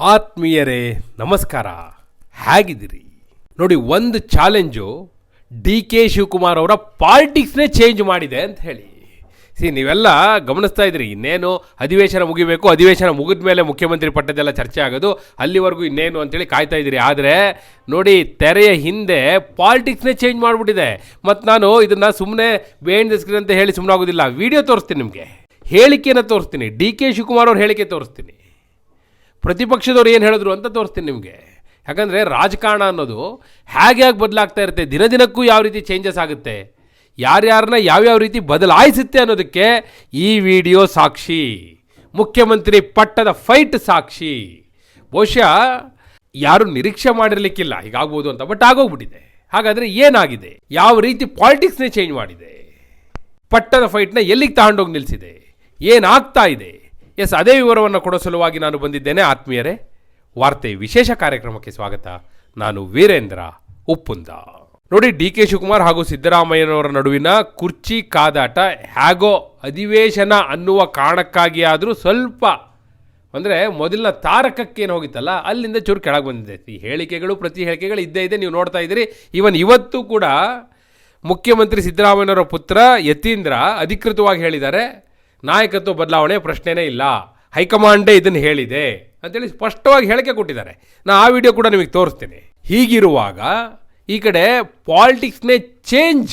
ಆತ್ಮೀಯರೇ, ನಮಸ್ಕಾರ. ಹೇಗಿದ್ದೀರಿ? ನೋಡಿ, ಒಂದು ಚಾಲೆಂಜು ಡಿ ಕೆ ಶಿವಕುಮಾರ್ ಅವರ ಪಾಲಿಟಿಕ್ಸ್ನೇ ಚೇಂಜ್ ಮಾಡಿದೆ ಅಂತ ಹೇಳಿ. ಸಿ, ನೀವೆಲ್ಲ ಗಮನಿಸ್ತಾ ಇದ್ರಿ ಇನ್ನೇನು ಅಧಿವೇಶನ ಮುಗಿಬೇಕು, ಅಧಿವೇಶನ ಮುಗಿದ ಮೇಲೆ ಮುಖ್ಯಮಂತ್ರಿ ಪಟ್ಟದೆಲ್ಲ ಚರ್ಚೆ ಆಗೋದು, ಅಲ್ಲಿವರೆಗೂ ಇನ್ನೇನು ಅಂತೇಳಿ ಕಾಯ್ತಾ ಇದ್ದೀರಿ. ಆದರೆ, ನೋಡಿ, ತೆರೆಯ ಹಿಂದೆ ಪಾಲಿಟಿಕ್ಸ್ನೇ ಚೇಂಜ್ ಮಾಡಿಬಿಟ್ಟಿದೆ. ಮತ್ತು ನಾನು ಇದನ್ನು ಸುಮ್ಮನೆ ಬೇಂಡ್ ಅಂತ ಹೇಳಿ ಸುಮ್ಮನೆ ಆಗೋದಿಲ್ಲ ವಿಡಿಯೋ ತೋರಿಸ್ತೀನಿ ನಿಮಗೆ. ಹೇಳಿಕೆಯನ್ನು ತೋರಿಸ್ತೀನಿ. ಡಿ ಕೆ ಶಿವಕುಮಾರ್ ಅವ್ರ ಹೇಳಿಕೆ ತೋರಿಸ್ತೀನಿ. ಪ್ರತಿಪಕ್ಷದವ್ರು ಏನು ಹೇಳಿದ್ರು ಅಂತ ತೋರಿಸ್ತೀನಿ ನಿಮಗೆ. ಯಾಕಂದರೆ ರಾಜಕಾರಣ ಅನ್ನೋದು ಹೇಗೆ ಹೇಗೆ ಬದಲಾಗ್ತಾ ಇರುತ್ತೆ, ದಿನ ದಿನಕ್ಕೂ ಯಾವ ರೀತಿ ಚೇಂಜಸ್ ಆಗುತ್ತೆ, ಯಾರ್ಯಾರನ್ನ ಯಾವ್ಯಾವ ರೀತಿ ಬದಲಾಯಿಸುತ್ತೆ ಅನ್ನೋದಕ್ಕೆ ಈ ವಿಡಿಯೋ ಸಾಕ್ಷಿ, ಮುಖ್ಯಮಂತ್ರಿ ಪಟ್ಟದ ಫೈಟ್ ಸಾಕ್ಷಿ. ಬಹುಶಃ ಯಾರು ನಿರೀಕ್ಷೆ ಮಾಡಿರಲಿಕ್ಕಿಲ್ಲ, ಹೀಗಾಗ್ಬೋದು ಅಂತ ಬಟ್ ಆಗೋಗ್ಬಿಟ್ಟಿದೆ. ಹಾಗಾದರೆ ಏನಾಗಿದೆ, ಯಾವ ರೀತಿ ಪಾಲಿಟಿಕ್ಸ್ನೇ ಚೇಂಜ್ ಮಾಡಿದೆ, ಪಟ್ಟದ ಫೈಟ್ನ ಎಲ್ಲಿಗೆ ತಗೊಂಡೋಗಿ ನಿಲ್ಲಿಸಿದೆ ಏನಾಗ್ತಾ ಇದೆ? ಎಸ್, ಅದೇ ವಿವರವನ್ನು ಕೊಡೋ ಸಲುವಾಗಿ ನಾನು ಬಂದಿದ್ದೇನೆ. ಆತ್ಮೀಯರೇ, ವಾರ್ತೆ ವಿಶೇಷ ಕಾರ್ಯಕ್ರಮಕ್ಕೆ ಸ್ವಾಗತ. ನಾನು ವೀರೇಂದ್ರ ಉಪ್ಪುಂದ. ನೋಡಿ, ಡಿ ಕೆ ಶಿವಕುಮಾರ್ ಹಾಗೂ ಸಿದ್ದರಾಮಯ್ಯನವರ ನಡುವಿನ ಕುರ್ಚಿ ಕಾದಾಟ ಹ್ಯಾಗೋ ಅಧಿವೇಶನ ಅನ್ನುವ ಕಾರಣಕ್ಕಾಗಿ ಆದರೂ ಸ್ವಲ್ಪ ಅಂದರೆ ಮೊದಲಿನ ತಾರಕಕ್ಕೇನು ಹೋಗಿತ್ತಲ್ಲ, ಅಲ್ಲಿಂದ ಚೂರು ಕೆಳಗೆ ಬಂದಿದೆ. ಈ ಹೇಳಿಕೆಗಳು, ಪ್ರತಿ ಹೇಳಿಕೆಗಳು ಇದ್ದೇ ಇದೆ. ನೀವು ನೋಡ್ತಾ ಇದ್ದೀರಿ. ಇವನ್ ಇವತ್ತು ಕೂಡ ಮುಖ್ಯಮಂತ್ರಿ ಸಿದ್ದರಾಮಯ್ಯನವರ ಪುತ್ರ ಯತೀಂದ್ರ ಅಧಿಕೃತವಾಗಿ ಹೇಳಿದ್ದಾರೆ. ನಾಯಕತ್ವ ಬದಲಾವಣೆ ಪ್ರಶ್ನೆನೇ ಇಲ್ಲ. ಹೈಕಮಾಂಡೇ ಇದನ್ನು ಹೇಳಿದೆ ಅಂತೇಳಿ ಸ್ಪಷ್ಟವಾಗಿ ಹೇಳಿಕೆ ಕೊಟ್ಟಿದ್ದಾರೆ. ನಾನು ಆ ವಿಡಿಯೋ ಕೂಡ ನಿಮಗೆ ತೋರಿಸ್ತೀನಿ. ಹೀಗಿರುವಾಗ ಈ ಕಡೆ ಪಾಲಿಟಿಕ್ಸ್ನೇ ಚೇಂಜ್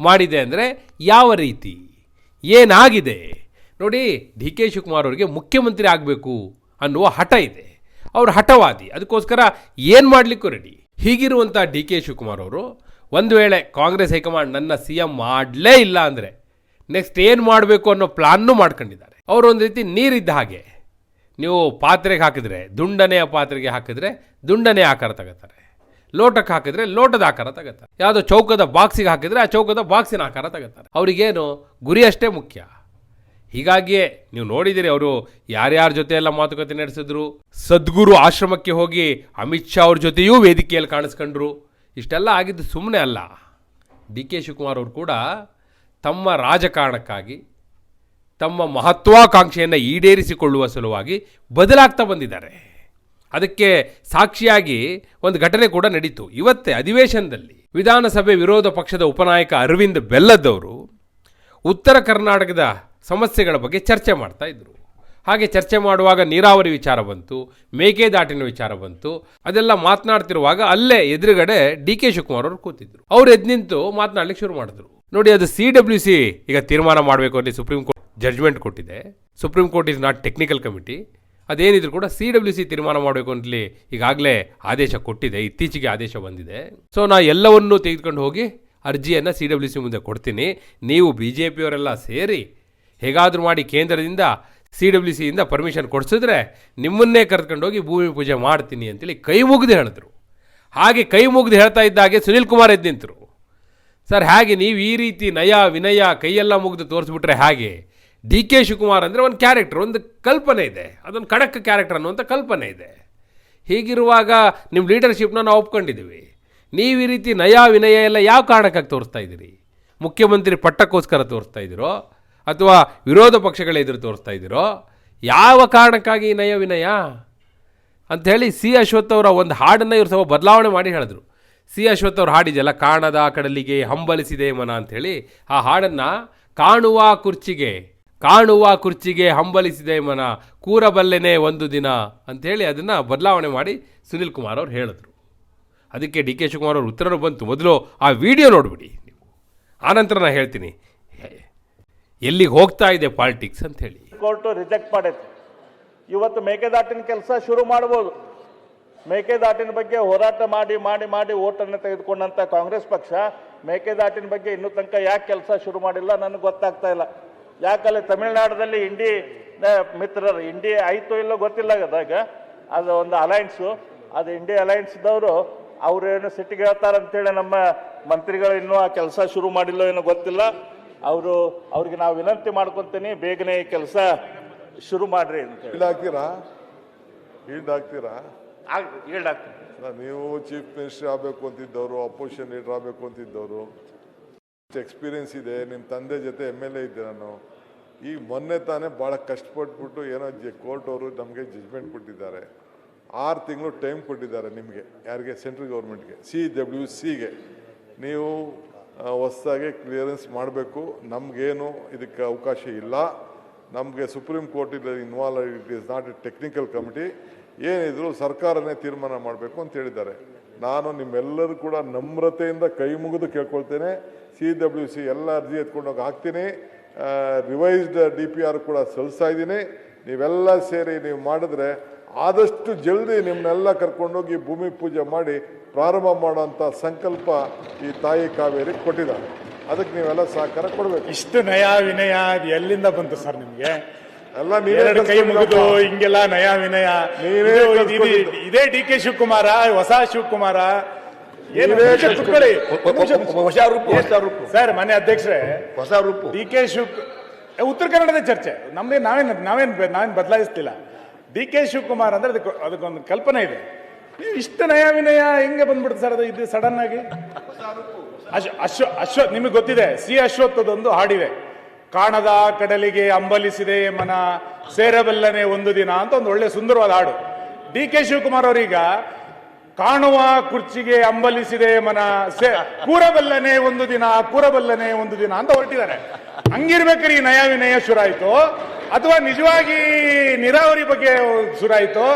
ಮಾಡಿದೆ ಅಂದರೆ ಯಾವ ರೀತಿ? ಏನಾಗಿದೆ? ನೋಡಿ, ಡಿ ಕೆ ಶಿವಕುಮಾರ್ ಅವರಿಗೆ ಮುಖ್ಯಮಂತ್ರಿ ಆಗಬೇಕು ಅನ್ನುವ ಹಠ ಇದೆ. ಅವರು ಹಠವಾದಿ. ಅದಕ್ಕೋಸ್ಕರ ಏನು ಮಾಡಲಿಕ್ಕೂ ರೆಡಿ ಹೀಗಿರುವಂಥ ಡಿ ಕೆ ಶಿವಕುಮಾರ್ ಅವರು, ಒಂದು ವೇಳೆ ಕಾಂಗ್ರೆಸ್ ಹೈಕಮಾಂಡ್ ನನ್ನ ಸಿ ಎಂ ಮಾಡಲೇ ಇಲ್ಲ ಅಂದರೆ ನೆಕ್ಸ್ಟ್ ಏನು ಮಾಡಬೇಕು ಅನ್ನೋ ಪ್ಲಾನ್ನು ಮಾಡ್ಕೊಂಡಿದ್ದಾರೆ. ಅವರು ಒಂದು ರೀತಿ ನೀರಿದ್ದ ಹಾಗೆ. ನೀವು ಪಾತ್ರೆಗೆ ಹಾಕಿದರೆ, ದುಂಡನೆಯ ಪಾತ್ರೆಗೆ ಹಾಕಿದರೆ ದುಂಡನೆ ಆಕಾರ ತಗೋತಾರೆ. ಲೋಟಕ್ಕೆ ಹಾಕಿದರೆ ಲೋಟದ ಆಕಾರ ತಗೋತಾರೆ. ಯಾವುದೋ ಚೌಕದ ಬಾಕ್ಸಿಗೆ ಹಾಕಿದರೆ ಆ ಚೌಕದ ಬಾಕ್ಸಿನ ಆಕಾರ ತಗೋತಾರೆ. ಅವರಿಗೇನು ಗುರಿ ಅಷ್ಟೇ ಮುಖ್ಯ. ಹೀಗಾಗಿಯೇ ನೀವು ನೋಡಿದಿರಿ ಅವರು ಯಾರ್ಯಾರ ಜೊತೆ ಎಲ್ಲ ಮಾತುಕತೆ ನಡೆಸಿದ್ರು. ಸದ್ಗುರು ಆಶ್ರಮಕ್ಕೆ ಹೋಗಿ ಅಮಿತ್ ಶಾ ಅವ್ರ ಜೊತೆಯೂ ವೇದಿಕೆಯಲ್ಲಿ ಕಾಣಿಸ್ಕೊಂಡ್ರು. ಇಷ್ಟೆಲ್ಲ ಆಗಿದ್ದು ಸುಮ್ಮನೆ ಅಲ್ಲ. ಡಿ ಕೆ ಶಿವಕುಮಾರ್ ಅವರು ಕೂಡ ತಮ್ಮ ರಾಜಕಾರಣಕ್ಕಾಗಿ, ತಮ್ಮ ಮಹತ್ವಾಕಾಂಕ್ಷೆಯನ್ನು ಈಡೇರಿಸಿಕೊಳ್ಳುವ ಸಲುವಾಗಿ ಬದಲಾಗ್ತಾ ಬಂದಿದ್ದಾರೆ. ಅದಕ್ಕೆ ಸಾಕ್ಷಿಯಾಗಿ ಒಂದು ಘಟನೆ ಕೂಡ ನಡೀತು. ಇವತ್ತೇ ಅಧಿವೇಶನದಲ್ಲಿ ವಿಧಾನಸಭೆ ವಿರೋಧ ಪಕ್ಷದ ಉಪನಾಯಕ ಅರವಿಂದ್ ಬೆಲ್ಲದವರು ಉತ್ತರ ಕರ್ನಾಟಕದ ಸಮಸ್ಯೆಗಳ ಬಗ್ಗೆ ಚರ್ಚೆ ಮಾಡ್ತಾ ಇದ್ರು. ಹಾಗೆ ಚರ್ಚೆ ಮಾಡುವಾಗ ನೀರಾವರಿ ವಿಚಾರ ಬಂತು, ಮೇಕೆದಾಟಿನ ವಿಚಾರ ಬಂತು. ಅದೆಲ್ಲ ಮಾತನಾಡ್ತಿರುವಾಗ ಅಲ್ಲೇ ಎದುರುಗಡೆ ಡಿ ಕೆ ಶಿವಕುಮಾರ್ ಅವರು ಕೂತಿದ್ರು. ಅವ್ರು ಎದ್ದು ನಿಂತು ಮಾತನಾಡ್ಲಿಕ್ಕೆ ಶುರು ಮಾಡಿದ್ರು. ನೋಡಿ, ಅದು ಸಿ ಡಬ್ಲ್ಯೂ ಸಿ ಈಗ ತೀರ್ಮಾನ ಮಾಡಬೇಕು ಅಲ್ಲಿ ಸುಪ್ರೀಂ ಕೋರ್ಟ್ ಜಡ್ಜ್ಮೆಂಟ್ ಕೊಟ್ಟಿದೆ. Supreme court is not technical committee ಅದೇನಿದ್ರು ಕೂಡ ಸಿ ಡಬ್ಲ್ಯೂ ಸಿ ತೀರ್ಮಾನ ಮಾಡಬೇಕು ಅಂತಲಿ ಈಗಾಗಲೇ ಆದೇಶ ಕೊಟ್ಟಿದೆ. ಇತ್ತೀಚೆಗೆ ಆದೇಶ ಬಂದಿದೆ. ಸೊ ನಾ ಎಲ್ಲವನ್ನೂ ತೆಗೆದುಕೊಂಡು ಹೋಗಿ ಅರ್ಜಿಯನ್ನು ಸಿ ಡಬ್ಲ್ಯೂ ಸಿ ಮುಂದೆ ಕೊಡ್ತೀನಿ. ನೀವು ಬಿ ಜೆ ಪಿಯವರೆಲ್ಲ ಸೇರಿ ಹೇಗಾದರೂ ಮಾಡಿ ಕೇಂದ್ರದಿಂದ ಸಿ ಡಬ್ಲ್ಯೂ ಸಿಯಿಂದ ಪರ್ಮಿಷನ್ ಕೊಡಿಸಿದ್ರೆ ನಿಮ್ಮನ್ನೇ ಕರೆದುಕೊಂಡೋಗಿ ಭೂಮಿ ಪೂಜೆ ಮಾಡ್ತೀನಿ ಅಂತೇಳಿ ಕೈ ಮುಗಿದು ಹೇಳಿದ್ರು. ಹಾಗೆ ಕೈ ಮುಗಿದು ಹೇಳ್ತಾ ಇದ್ದಾಗೆ ಸುನಿಲ್ ಕುಮಾರ್ ಎದ್ದು ನಿಂತರು. ಸರ್, ಹೇಗೆ ನೀವು ಈ ರೀತಿ ನಯ, ವಿನಯ ಕೈಯೆಲ್ಲ ಮುಗಿದು ತೋರಿಸ್ಬಿಟ್ರೆ ಹಾಗೆ ಡಿ ಕೆ ಶಿವಕುಮಾರ್ ಅಂದರೆ ಒಂದು ಕ್ಯಾರೆಕ್ಟರ್ ಒಂದು ಕಲ್ಪನೆ ಇದೆ. ಅದೊಂದು ಖಡಕ್ ಕ್ಯಾರೆಕ್ಟರ್ ಅನ್ನುವಂಥ ಕಲ್ಪನೆ ಇದೆ. ಹೀಗಿರುವಾಗ ನಿಮ್ಮ ಲೀಡರ್ಶಿಪ್ನ ನಾವು ಒಪ್ಕೊಂಡಿದ್ದೀವಿ. ನೀವು ಈ ರೀತಿ ನಯ, ವಿನಯ ಎಲ್ಲ ಯಾವ ಕಾರಣಕ್ಕಾಗಿ ತೋರಿಸ್ತಾ ಇದ್ದೀರಿ? ಮುಖ್ಯಮಂತ್ರಿ ಪಟ್ಟಕ್ಕೋಸ್ಕರ ತೋರಿಸ್ತಾ ಇದ್ದೀರೋ? ಅಥವಾ ವಿರೋಧ ಪಕ್ಷಗಳ ಎದುರು ತೋರಿಸ್ತಾ ಇದ್ದೀರೋ? ಯಾವ ಕಾರಣಕ್ಕಾಗಿ ನಯ, ವಿನಯ? ಅಂಥೇಳಿ ಸಿ ಅಶ್ವಥ್ ಅವರ ಒಂದು ಹಾಡನ್ನು ಇವರು ಸ್ವಲ್ಪ ಬದಲಾವಣೆ ಮಾಡಿ ಹೇಳಿದ್ರು. ಸಿ ಅಶ್ವಥ್ ಅವ್ರು ಹಾಡಿದೆಯಲ್ಲ ಕಾಣದ ಕಡಲಿಗೆ ಹಂಬಲಿಸಿದೆ ಮನ ಅಂಥೇಳಿ. ಆ ಹಾಡನ್ನು ಕಾಣುವ ಕುರ್ಚಿಗೆ ಕಾಣುವ ಕುರ್ಚಿಗೆ ಹಂಬಲಿಸಿದೆ ಮನ, ಕೂರಬಲ್ಲೆನೆ ಒಂದು ದಿನ ಅಂಥೇಳಿ ಅದನ್ನು ಬದಲಾವಣೆ ಮಾಡಿ ಸುನಿಲ್ ಕುಮಾರ್ ಅವ್ರು ಹೇಳಿದ್ರು. ಅದಕ್ಕೆ ಡಿ ಕೆ ಶಿವಕುಮಾರ್ ಅವ್ರ ಉತ್ತರ ಬಂತು. ಮೊದಲು ಆ ವಿಡಿಯೋ ನೋಡಿಬಿಡಿ ನೀವು. ಆನಂತರ ನಾನು ಹೇಳ್ತೀನಿ. ಎಲ್ಲಿಗೆ ಹೋಗ್ತಾ ಇದೆ ಪಾಲಿಟಿಕ್ಸ್ ಅಂತ ಹೇಳಿ ಕೋರ್ಟು ರಿಜೆಕ್ಟ್ ಮಾಡೈತೆ ಇವತ್ತು ಮೇಕೆದಾಟಿನ ಕೆಲಸ ಶುರು ಮಾಡ್ಬೋದು. ಮೇಕೆದಾಟಿನ ಬಗ್ಗೆ ಹೋರಾಟ ಮಾಡಿ ಮಾಡಿ ಮಾಡಿ ಓಟನ್ನು ತೆಗೆದುಕೊಂಡಂಥ ಕಾಂಗ್ರೆಸ್ ಪಕ್ಷ ಮೇಕೆದಾಟಿನ ಬಗ್ಗೆ ಇನ್ನೂ ತನಕ ಯಾಕೆ ಕೆಲಸ ಶುರು ಮಾಡಿಲ್ಲ ನನಗೆ ಗೊತ್ತಾಗ್ತಾ ಇಲ್ಲ. ಯಾಕಲ್ಲಿ ತಮಿಳುನಾಡಲ್ಲಿ ಇಂಡಿ ಮಿತ್ರರು ಇಂಡಿ ಆಯ್ತೋ ಇಲ್ಲೋ ಗೊತ್ತಿಲ್ಲ ಅದಾಗ, ಅದು ಒಂದು ಅಲಯನ್ಸು ಅದು ಇಂಡಿ ಅಲಯನ್ಸ್ದವರು ಅವರೇನು ಸಿಟ್ಟಿಗೆ ಹೇಳ್ತಾರೆ ಅಂತೇಳಿ ನಮ್ಮ ಮಂತ್ರಿಗಳು ಇನ್ನೂ ಆ ಕೆಲಸ ಶುರು ಮಾಡಿಲ್ಲೋ ಏನೋ ಗೊತ್ತಿಲ್ಲ. ಅವರು, ಅವ್ರಿಗೆ ನಾವು ವಿನಂತಿ ಮಾಡ್ಕೊತೀನಿ, ಬೇಗನೆ ಈ ಕೆಲಸ ಶುರು ಮಾಡ್ರಿ ಈಲ್ಡ್ ಹಾಕ್ತೀರಾ? ನೀವು ಚೀಫ್ ಮಿನಿಸ್ಟರ್ ಆಗಬೇಕು ಅಂತಿದ್ದವರು ಅಪೋಸಿಷನ್ ಲೀಡರ್ ಆಗಬೇಕು ಅಂತಿದ್ದವರು ಎಕ್ಸ್ಪೀರಿಯನ್ಸ್ ಇದೆ ನಿಮ್ಮ ತಂದೆ ಜೊತೆ ಎಂ ಎಲ್ ಎ ಇದ್ದೆ ನಾನು. ಈಗ ಮೊನ್ನೆ ತಾನೇ ಭಾಳ ಕಷ್ಟಪಟ್ಬಿಟ್ಟು ಏನೋ ಜೆ ಕೋರ್ಟ್ ಅವರು ನಮಗೆ ಜಜ್ಮೆಂಟ್ ಕೊಟ್ಟಿದ್ದಾರೆ. ಆರು ತಿಂಗಳು ಟೈಮ್ ಕೊಟ್ಟಿದ್ದಾರೆ ನಿಮಗೆ, ಯಾರಿಗೆ? ಸೆಂಟ್ರಲ್ ಗೌರ್ಮೆಂಟ್ಗೆ ಸಿ ಡಬ್ಲ್ಯೂ ಸಿಗೆ ನೀವು ಹೊಸದಾಗಿ ಕ್ಲಿಯರೆನ್ಸ್ ಮಾಡಬೇಕು, ನಮಗೇನು ಇದಕ್ಕೆ ಅವಕಾಶ ಇಲ್ಲ. ನಮಗೆ supreme court involve it is not a technical committee ಏನಿದ್ರು ಸರ್ಕಾರನೇ ತೀರ್ಮಾನ ಮಾಡಬೇಕು ಅಂತ ಹೇಳಿದ್ದಾರೆ. ನಾನು ನಿಮ್ಮೆಲ್ಲರೂ ಕೂಡ ನಮ್ರತೆಯಿಂದ ಕೈ ಮುಗಿದು ಕೇಳ್ಕೊಳ್ತೇನೆ. ಸಿ ಡಬ್ಲ್ಯೂ ಸಿ ಎಲ್ಲ ಅರ್ಜಿ ಎತ್ಕೊಂಡೋಗಿ ಹಾಕ್ತೀನಿ. ರಿವೈಸ್ಡ್ ಡಿ ಪಿ ಆರ್ ಕೂಡ ಸಲ್ಲಿಸ್ತಾ ಇದ್ದೀನಿ. ನೀವೆಲ್ಲ ಸೇರಿ ನೀವು ಮಾಡಿದ್ರೆ ಆದಷ್ಟು ಜಲ್ದಿ ನಿಮ್ಮನ್ನೆಲ್ಲ ಕರ್ಕೊಂಡೋಗಿ ಭೂಮಿ ಪೂಜೆ ಮಾಡಿ ಪ್ರಾರಂಭ ಮಾಡುವಂಥ ಸಂಕಲ್ಪ ಈ ತಾಯಿ ಕಾವೇರಿ ಕೊಟ್ಟಿದ್ದಾರೆ. ಅದಕ್ಕೆ ನೀವೆಲ್ಲ ಸಹಕಾರ ಕೊಡಬೇಕು. ಇಷ್ಟು ನಯ ವಿನಯ ಅದು ಎಲ್ಲಿಂದ ಬಂತು ಸರ್ ನಿಮ್ಗೆ? ಎಲ್ಲ ನೀವೇ ಕೈ ಮುಗಿದು. ಹಿಂಗೆಲ್ಲ ನಯ ವಿನಯ. ನೀವೇ ಇದು- ಡಿ ಕೆ ಶಿವಕುಮಾರ ಹೊಸ ಶಿವಕುಮಾರ. ಹೊಸ ರೂಪು ಹೊಸ ರೂಪು. ಸರ್ ಮನೆ ಅಧ್ಯಕ್ಷರೇ. ಹೊಸ ರೂಪು. ಡಿ ಕೆ ಶಿವ ಉತ್ತರ ಕನ್ನಡದ ಚರ್ಚೆ. ನಮ್ದೇ ನಾವೇನ್ ನಾವೇನ್ ಬೆ- ನಾವೇನ್ ಬದಲಾಯಿಸ್ತಿಲ್ಲ. ಡಿ ಕೆ ಶಿವಕುಮಾರ್ ಅಂದ್ರೆ ಅದಕ್ಕೆ ಅದಕ್ಕೊಂದು ಕಲ್ಪನೆ ಇದೆ. ನೀವು ಇಷ್ಟು ನಯ ವಿನಯ ಹೆಂಗೆ ಬಂದ್ಬಿಡ್ತು ಸರ್ ಅದು ಇದು ಸಡನ್ ಆಗಿ ಅಶ್ವ ಅಶ್ವ ಅಶ್ವ ನಿಮಗೆ ಗೊತ್ತಿದೆ ಸಿ ಅಶ್ವತ್ಥದೊಂದು ಹಾಡಿದೆ. ಕಾಣದ ಕಡಲಿಗೆ ಅಂಬಲಿಸಿದೆ ಮನ ಸೇರಬಲ್ಲನೆ ಒಂದು ದಿನ ಅಂತ ಒಂದು ಒಳ್ಳೆ ಸುಂದರವಾದ ಹಾಡು. ಡಿ ಕೆ ಶಿವಕುಮಾರ್ ಅವರೀಗ ಕಾಣುವ ಕುರ್ಚಿಗೆ ಅಂಬಲಿಸಿದೆ ಮನ ಸೇ ಕೂರಬಲ್ಲನೆ ಒಂದು ದಿನ ಕೂರಬಲ್ಲನೆ ಒಂದು ದಿನ ಅಂತ ಹೊರಟಿದ್ದಾರೆ. ಹಂಗಿರ್ಬೇಕಾದ್ರೆ ಈ ನಯ ವಿನಯ ಶುರಾಯ್ತು. ಅಥವಾ ನಿಜವಾಗಿ ನೀರಾವರಿ ಬಗ್ಗೆ ಶುರಾಯ್ತು.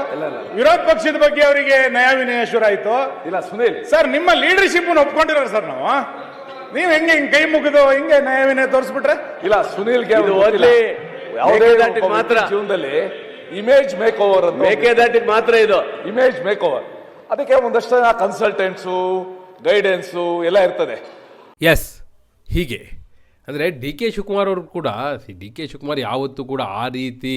ವಿರೋಧ ಪಕ್ಷದ ಬಗ್ಗೆ ಅವರಿಗೆ ನಯ ವಿನಯ ಶುರಾಯ್ತು. ಇಲ್ಲ ಸುನೀಲ್. ಸರ್ ನಿಮ್ಮ ಲೀಡರ್ಶಿಪ್ ಒಪ್ಕೊಂಡಿರೋ ಸರ್ ನಾವು. ನೀವ್ ಹೆಂಗೆ ಹಿಂಗ್ ಕೈ ಮುಗಿದು ಹಿಂಗೆ ನಯ ವಿನಯ ತೋರಿಸ್ಬಿಟ್ರೆ? ಇಲ್ಲ ಸುನೀಲ್ ಇದು ಯಾವುದೇ ಮೇಕೆದಾಟಿಗೆ ಮಾತ್ರ. ಜೀವನದಲ್ಲಿ ಇಮೇಜ್ ಮೇಕ್ ಓವರ್ ಅಂತ ಮೇಕೆದಾಟಿಗೆ ಮಾತ್ರ ಇದು. ಇಮೇಜ್ ಮೇಕ್ ಓವರ್ ಅದಕ್ಕೆ ಒಂದಷ್ಟು ಜನ ಕನ್ಸಲ್ಟೆಂಟ್ಸು ಗೈಡೆನ್ಸು ಎಲ್ಲ ಇರ್ತದೆ. ಎಸ್ ಹೀಗೆ. ಅಂದರೆ ಡಿ ಕೆ ಶಿವಕುಮಾರ್ ಅವರು ಕೂಡ ಡಿ ಕೆ ಶಿವಕುಮಾರ್ ಯಾವತ್ತೂ ಕೂಡ ಆ ರೀತಿ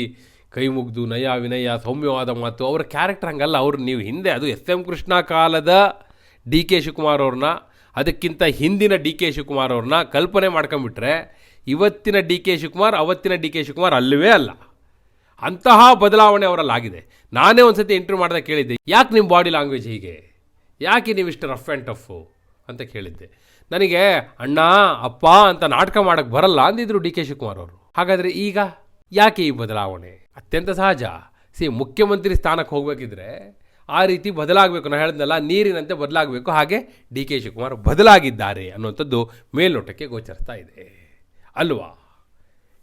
ಕೈ ಮುಗ್ದು ನಯ ವಿನಯ ಸೌಮ್ಯವಾದ ಮಾತು ಅವರ ಕ್ಯಾರೆಕ್ಟರ್ ಹಂಗಲ್ಲ. ಅವರು ನೀವು ಹಿಂದೆ ಅದು ಎಸ್ ಎಂ ಕೃಷ್ಣ ಕಾಲದ ಡಿ ಕೆ ಶಿವಕುಮಾರ್ ಅವ್ರನ್ನ ಅದಕ್ಕಿಂತ ಹಿಂದಿನ ಡಿ ಕೆ ಶಿವಕುಮಾರ್ ಅವ್ರನ್ನ ಕಲ್ಪನೆ ಮಾಡ್ಕೊಂಬಿಟ್ರೆ ಇವತ್ತಿನ ಡಿ ಕೆ ಶಿವಕುಮಾರ್ ಅವತ್ತಿನ ಡಿ ಕೆ ಶಿವಕುಮಾರ್ ಅಲ್ಲವೇ ಅಲ್ಲ. ಅಂತಹ ಬದಲಾವಣೆ ಅವರಲ್ಲಿ ಆಗಿದೆ. ನಾನೇ ಒಂದ್ಸತಿ ಇಂಟರ್ವ್ಯೂ ಮಾಡಿದಾಗ ಕೇಳಿದ್ದೆ, ಯಾಕೆ ನಿಮ್ಮ ಬಾಡಿ ಲ್ಯಾಂಗ್ವೇಜ್ ಹೀಗೆ? ಯಾಕೆ ನೀವು ಇಷ್ಟು ರಫ್ ಆ್ಯಂಡ್ ಟಫು ಅಂತ ಕೇಳಿದ್ದೆ. ನನಗೆ, ಅಣ್ಣ, ಅಪ್ಪ ಅಂತ ನಾಟಕ ಮಾಡೋಕ್ಕೆ ಬರಲ್ಲ ಅಂದಿದ್ರು ಡಿ ಕೆ ಶಿವಕುಮಾರ್ ಅವರು. ಹಾಗಾದರೆ ಈಗ ಯಾಕೆ ಈ ಬದಲಾವಣೆ? ಅತ್ಯಂತ ಸಹಜ. ಸಿ, ಮುಖ್ಯಮಂತ್ರಿ ಸ್ಥಾನಕ್ಕೆ ಹೋಗಬೇಕಿದ್ರೆ ಆ ರೀತಿ ಬದಲಾಗಬೇಕು. ನಾನು ಹೇಳಿದ್ನಲ್ಲ, ನೀರಿನಂತೆ ಬದಲಾಗಬೇಕು. ಹಾಗೆ ಡಿ ಕೆ ಶಿವಕುಮಾರ್ ಬದಲಾಗಿದ್ದಾರೆ ಅನ್ನುವಂಥದ್ದು ಮೇಲ್ನೋಟಕ್ಕೆ ಗೋಚರಿಸ್ತಾ ಇದೆ. ಅಲ್ವಾ?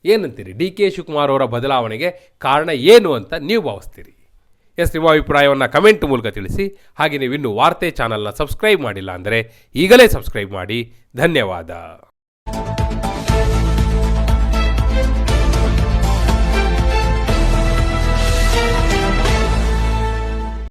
ಏನಂತೀರಿ? ಡಿ ಕೆ ಶಿವಕುಮಾರ್ ಅವರ ಬದಲಾವಣೆಗೆ ಕಾರಣ ಏನು ಅಂತ ನೀವು ಭಾವಿಸ್ತೀರಿ? ಎಸ್, ನಿಮ್ಮ ಅಭಿಪ್ರಾಯವನ್ನು ಕಮೆಂಟ್ ಮೂಲಕ ತಿಳಿಸಿ. ಹಾಗೆ ನೀವು ಇನ್ನೂ ವಾರ್ತೆ ಚಾನಲ್ನ ಸಬ್ಸ್ಕ್ರೈಬ್ ಮಾಡಿಲ್ಲ ಅಂದರೆ ಈಗಲೇ ಸಬ್ಸ್ಕ್ರೈಬ್ ಮಾಡಿ. ಧನ್ಯವಾದ.